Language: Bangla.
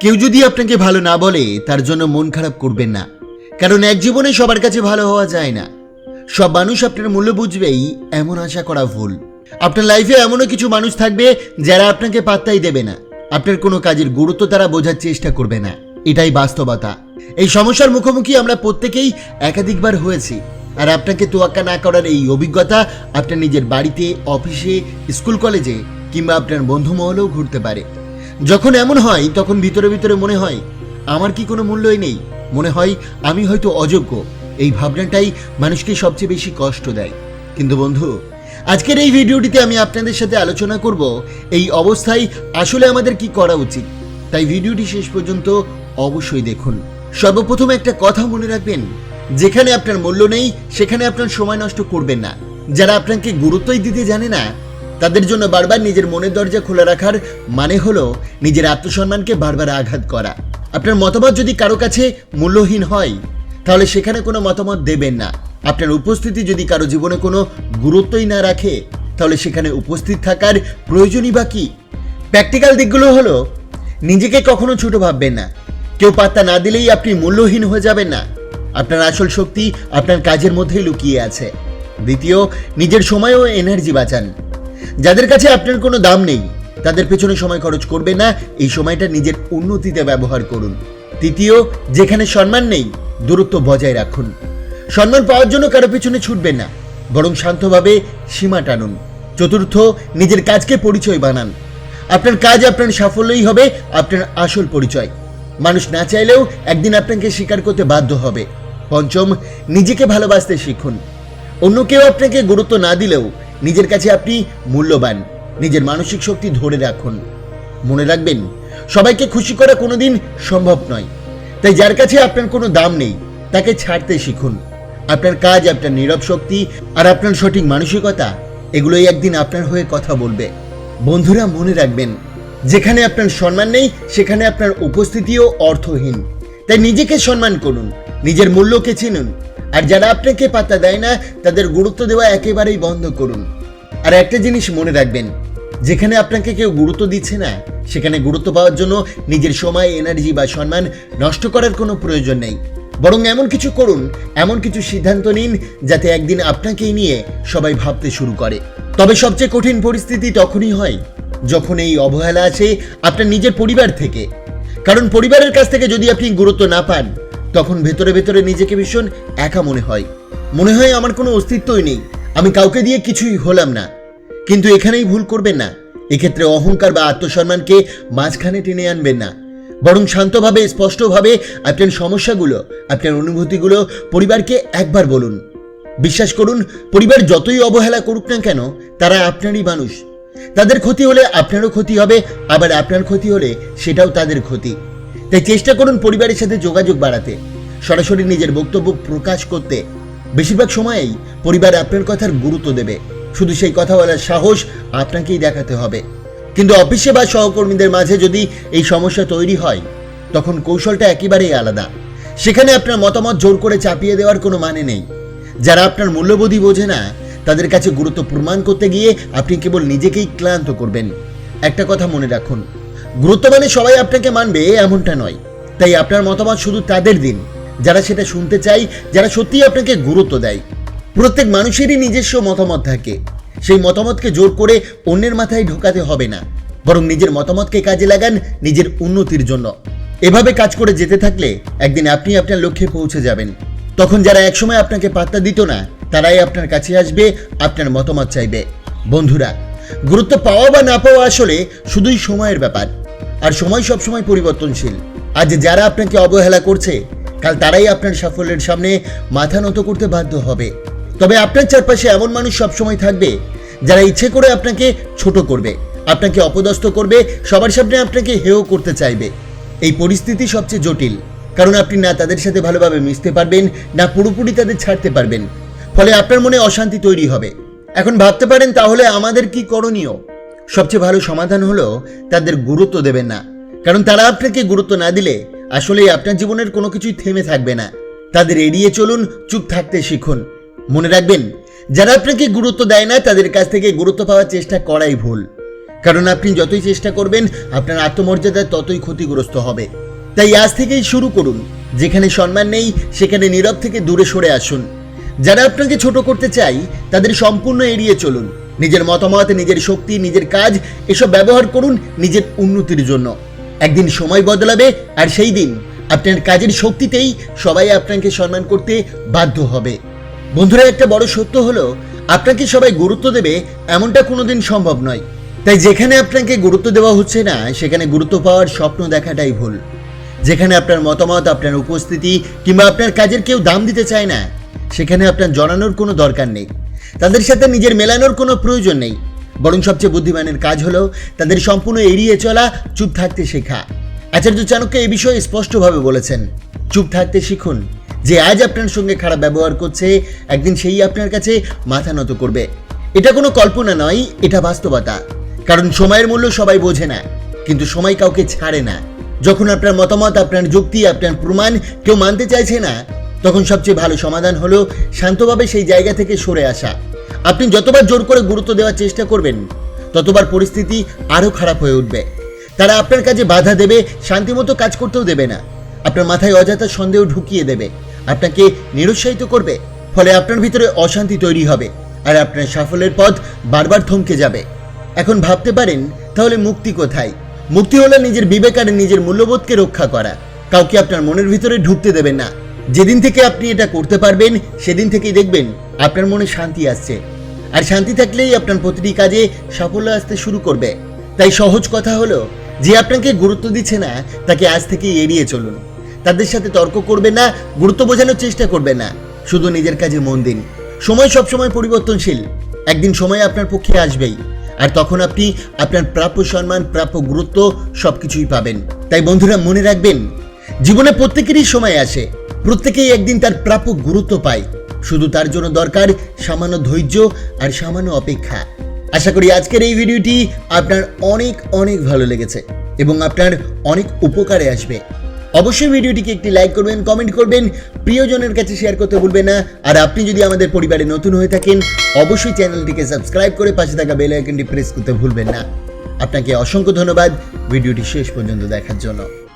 কেউ যদি আপনাকে ভালো না বলে, তার জন্য মন খারাপ করবেন না। কারণ এক জীবনে সবার কাছে ভালো হওয়া যায় না। সব মানুষ আপনার মূল্য বুঝবেই, এমন আশা করা ভুল। আপনার লাইফে এমনও কিছু মানুষ থাকবে, যারা আপনাকে পাত্তাই দেবে না। আপনার কোনো কাজের গুরুত্ব তারা বোঝার চেষ্টা করবে না। এটাই বাস্তবতা। এই সমস্যার মুখোমুখি আমরা প্রত্যেকেই একাধিকবার হয়েছি। আর আপনাকে তোয়াক্কা না করার এই অভিজ্ঞতা আপনার নিজের বাড়িতে, অফিসে, স্কুল কলেজে কিংবা আপনার বন্ধু মহলেও ঘুরতে পারে। যখন এমন হয়, তখন ভিতরে ভিতরে মনে হয়, আমার কি কোনো মূল্যই নেই? মনে হয়, আমি হয়তো অযোগ্য। এই ভাবনাটাই মানুষকে সবচেয়ে বেশি কষ্ট দেয়। কিন্তু বন্ধু, আজকের এই ভিডিওটিতে আমি আপনাদের সাথে আলোচনা করব, এই অবস্থায় আসলে আমাদের কি করা উচিত? তাই ভিডিওটি শেষ পর্যন্ত অবশ্যই দেখুন। সর্বপ্রথম একটা কথা মনে রাখবেন, যেখানে আপনার মূল্য নেই, সেখানে আপনার সময় নষ্ট করবেন না। যারা আপনাকে গুরুত্বই দিতে জানে না তাদের জন্য বারবার নিজের মনের দরজা খোলা রাখার মানে হলো নিজের আত্মসম্মানকে বারবার আঘাত করা। আপনার মতামত যদি কারও কাছে মূল্যহীন হয়, তাহলে সেখানে কোনো মতামত দেবেন না। আপনার উপস্থিতি যদি কারও জীবনে কোনো গুরুত্বই না রাখে, তাহলে সেখানে উপস্থিত থাকার প্রয়োজনই বা কি? প্র্যাকটিক্যাল দিকগুলো হলো, নিজেকে কখনো ছোট ভাববেন না। কেউ পাত্তা না দিলেই আপনি মূল্যহীন হয়ে যাবেন না। আপনার আসল শক্তি আপনার কাজের মধ্যেই লুকিয়ে আছে। দ্বিতীয়, নিজের সময় ও এনার্জি বাঁচান। যাদের কাছে আপনার কোনো দাম নেই, তাদের পেছনে সময় খরচ করবেন না, এই সময়টা নিজের উন্নতিতে ব্যবহার করুন। তৃতীয়, যেখানে সম্মান নেই, দূরত্ব বজায় রাখুন। সম্মান পাওয়ার জন্য কারও পেছনে ছুটবেন না, বরং শান্তভাবে সীমা টানুন। চতুর্থ, নিজের কাজকে পরিচয় বানান। আপনার কাজ আপনার সাফল্যই হবে, আপনার আসল পরিচয়। মানুষ না চাইলেও একদিন আপনাকে স্বীকার করতে বাধ্য হবে। পঞ্চম, নিজেকে ভালোবাসতে শিখুন। অন্য কেউ আপনাকে গুরুত্ব না দিলেও নিজের কাছে আপনি মূল্যবান। নিজের মানসিক শক্তি ধরে রাখুন। মনে রাখবেন, সবাইকে খুশি করা কোনোদিন সম্ভব নয়। তাই যার কাছে আপনার কোনো দাম নেই, তাকে ছাড়তে শিখুন। আপনার কাজ, আপনার নীরব শক্তি আর আপনার সঠিক মানসিকতা, এগুলোই একদিন আপনার হয়ে কথা বলবে। বন্ধুরা, মনে রাখবেন, যেখানে আপনার সম্মান নেই, সেখানে আপনার উপস্থিতিও অর্থহীন। তাই নিজেকে সম্মান করুন, নিজের মূল্যকে চিনুন। আর যারা আপনাকে পাত্তা দেয় না, তাদের গুরুত্ব দেওয়া একেবারেই বন্ধ করুন। আর একটা জিনিস মনে রাখবেন, যেখানে আপনাকে কেউ গুরুত্ব দিচ্ছে না, সেখানে গুরুত্ব পাওয়ার জন্য নিজের সময় এনার্জি বা সম্মান নষ্ট করার কোনো প্রয়োজন নেই। বরং এমন কিছু করুন, এমন কিছু সিদ্ধান্ত নিন, যাতে একদিন আপনাকেই নিয়ে সবাই ভাবতে শুরু করে। তবে সবচেয়ে কঠিন পরিস্থিতি তখনই হয়, যখন এই অবহেলা আসে আপনার নিজের পরিবার থেকে। কারণ পরিবারের কাছ থেকে যদি আপনি গুরুত্ব না পান, তখন ভেতরে ভেতরে নিজেকে ভীষণ একা মনে হয়। মনে হয় আমার কোনো অস্তিত্বই নেই, আমি কাউকে দিয়ে কিছুই হলাম না। কিন্তু এখানেই ভুল করবেন না। এক্ষেত্রে অহংকার বা আত্মসম্মানকে মাঝখানে টেনে আনবেন না। বরং শান্তভাবে, স্পষ্টভাবে আপনার সমস্যাগুলো, আপনার অনুভূতিগুলো পরিবারকে একবার বলুন। বিশ্বাস করুন, পরিবার যতই অবহেলা করুক না কেন, তারা আপনারই মানুষ। তাদের ক্ষতি হলে আপনারও ক্ষতি হবে, আবার আপনার ক্ষতি হলে সেটাও তাদের ক্ষতি। তাই চেষ্টা করুন পরিবারের সাথে যোগাযোগ বাড়াতে, সরাসরি নিজের বক্তব্য প্রকাশ করতে। বেশিরভাগ সময়েই পরিবার আপনার কথার গুরুত্ব দেবে। শুধু সেই কথা বলার সাহস আপনাকেই দেখাতে হবে। কিন্তু অফিসে বা সহকর্মীদের মাঝে যদি এই সমস্যা তৈরি হয়, তখন কৌশলটা একেবারেই আলাদা। সেখানে আপনার মতামত জোর করে চাপিয়ে দেওয়ার কোনো মানে নেই। যারা আপনার মূল্যবোধই বোঝে না, তাদের কাছে গুরুত্ব প্রমাণ করতে গিয়ে আপনি কেবল নিজেকেই ক্লান্ত করবেন। একটা কথা মনে রাখুন, গুরুত্ব মানে সবাই আপনাকে মানবে, এমনটা নয়। তাই আপনার মতামত শুধু তাদের দিন, যারা সেটা শুনতে চাই যারা সত্যিই আপনাকে গুরুত্ব দেয়। প্রত্যেক মানুষেরই নিজস্ব মতামত থাকে। সেই মতামতকে জোর করে অন্যের মাথায় ঢোকাতে হবে না। বরং নিজের মতামতকে কাজে লাগান নিজের উন্নতির জন্য। এভাবে কাজ করে যেতে থাকলে একদিন আপনি আপনার লক্ষ্যে পৌঁছে যাবেন। তখন যারা একসময় আপনাকে পাত্তা দিত না, তারাই আপনার কাছে আসবে, আপনার মতামত চাইবে। বন্ধুরা, গুরুত্ব পাওয়া বা না পাওয়া আসলে শুধুই সময়ের ব্যাপার। আর সময় সবসময় পরিবর্তনশীল। আজ যারা আপনাকে অবহেলা করছে, কাল তারাই আপনার সাফল্যের সামনে মাথা নত করতে বাধ্য হবে। তবে আপনার চারপাশে এমন মানুষ সবসময় থাকবে যারা ইচ্ছে করে আপনাকে ছোট করবে, আপনাকে অপদস্থ করবে, সবার সামনে আপনাকে হেয় করতে চাইবে। এই পরিস্থিতি সবচেয়ে জটিল, কারণ আপনি না তাদের সাথে ভালোভাবে মিশতে পারবেন, না পুরোপুরি তাদের ছাড়তে পারবেন। ফলে আপনার মনে অশান্তি তৈরি হবে। এখন ভাবতে পারেন তাহলে আমাদের কি করণীয়? সবচেয়ে ভালো সমাধান হলো তাদের গুরুত্ব দেবেন না। কারণ তারা আপনাকে গুরুত্ব না দিলে আসলে আপনার জীবনের কোনো কিছুই থেমে থাকবে না। তাদের এড়িয়ে চলুন, চুপ থাকতে শিখুন। মনে রাখবেন, যারা আপনাকে গুরুত্ব দেয় না, তাদের কাছ থেকে গুরুত্ব পাওয়ার চেষ্টা করাই ভুল। কারণ আপনি যতই চেষ্টা করবেন, আপনার আত্মমর্যাদা ততই ক্ষতিগ্রস্ত হবে। তাই আজ থেকেই শুরু করুন। যেখানে সম্মান নেই, সেখানে নীরব থেকে দূরে সরে আসুন। যারা আপনাকে ছোট করতে চাই, তাদের সম্পূর্ণ এড়িয়ে চলুন। নিজের মতামত, নিজের শক্তি, নিজের কাজ, এসব ব্যবহার করুন নিজের উন্নতির জন্য। একদিন সময় বদলাবে, আর সেই দিন আপনার কাজের শক্তিতেই সবাই আপনাকে সম্মান করতে বাধ্য হবে। বন্ধুরা, একটা বড় সত্য হলো, আপনাকে সবাই গুরুত্ব দেবে, এমনটা কোনোদিন সম্ভব নয়। তাই যেখানে আপনাকে গুরুত্ব দেওয়া হচ্ছে না, সেখানে গুরুত্ব পাওয়ার স্বপ্ন দেখাটাই ভুল। যেখানে আপনার মতামত, আপনার উপস্থিতি, কিংবা আপনার কাজের কেউ দাম দিতে চায় না, সেখানে আপনার জানানোর কোনো দরকার নেই। তাদের সাথে নিজের মেলানোর কোনো প্রয়োজন নেই। বরং সবচেয়ে বুদ্ধিমানের কাজ হলো, তাদের সম্পূর্ণ এড়িয়ে চলা, চুপ থাকতে শেখা। আচার্য চাণক্য এই বিষয়ে স্পষ্টভাবে বলেছেন, চুপ থাকতে শিখুন যে আজ আপনার সঙ্গে খারাপ ব্যবহার করছে, একদিন সেই আপনার কাছে মাথা নত করবে। এটা কোনো কল্পনা নয়, এটা বাস্তবতা। কারণ সময়ের মূল্য সবাই বোঝে না, কিন্তু সময় কাউকে ছাড়ে না। যখন আপনার মতামত, আপনার যুক্তি, আপনার প্রমাণ কেউ মানতে চাইছে না, তখন সবচেয়ে ভালো সমাধান হলো শান্তভাবে সেই জায়গা থেকে সরে আসা। আপনি যতবার জোর করে গুরুত্ব দেওয়ার চেষ্টা করবেন, ততবার পরিস্থিতি আরও খারাপ হয়ে উঠবে। তারা আপনার কাজে বাধা দেবে, শান্তিমতো কাজ করতেও দেবে না। আপনার মাথায় অযথা সন্দেহ ঢুকিয়ে দেবে। আপনাকে নিরুৎসাহিত করবে, ফলে আপনার ভিতরে অশান্তি তৈরি হবে, আর আপনার সাফল্যের পথ বারবার থমকে যাবে। এখন ভাবতে পারেন, তাহলে মুক্তি কোথায়? মুক্তি হলো নিজের বিবেক আর নিজের মূল্যবোধকে রক্ষা করা। কাউকে আপনার মনের ভিতরে ঢুকতে দেবেন না। যেদিন থেকে আপনি এটা করতে পারবেন, সেদিন থেকেই দেখবেন আপনার মনে শান্তি আসছে। আর শান্তি থাকলেই আপনার প্রতিটি কাজে সাফল্য আসতে শুরু করবে। তাই সহজ কথা হলো, যে আপনাকে গুরুত্ব দিচ্ছে না, তাকে আজ থেকে এড়িয়ে চলুন। তাদের সাথে তর্ক করবে না, গুরুত্ব বোঝানোর চেষ্টা করবে না। শুধু নিজের কাজে মন দিন। সময় সবসময় পরিবর্তনশীল। একদিন সময় আপনার পক্ষে আসবেই। আর তখন আপনি আপনার প্রাপ্য সম্মান, প্রাপ্য গুরুত্ব সবকিছুই পাবেন। তাই বন্ধুরা, মনে রাখবেন, জীবনে প্রত্যেকেরই সময় আসে। প্রত্যেকেই একদিন তার প্রাপ্য গুরুত্ব পায়। শুধু তার জন্য দরকার সামান্য ধৈর্য আর সামান্য অপেক্ষা। আশা করি আজকের এই ভিডিওটি আপনার অনেক অনেক ভালো লেগেছে এবং আপনার অনেক উপকারে আসবে। অবশ্যই ভিডিওটিকে একটি লাইক করবেন কমেন্ট করবেন, প্রিয়জনের কাছে শেয়ার করতে ভুলবেন না। আর আপনি যদি আমাদের পরিবারে নতুন হয়ে থাকেন, অবশ্যই চ্যানেলটিকে সাবস্ক্রাইব করে পাশে থাকা বেল আইকনটি প্রেস করতে ভুলবেন না। আপনাকে অসংখ্য ধন্যবাদ। ভিডিওটি শেষ পর্যন্ত দেখার জন্য।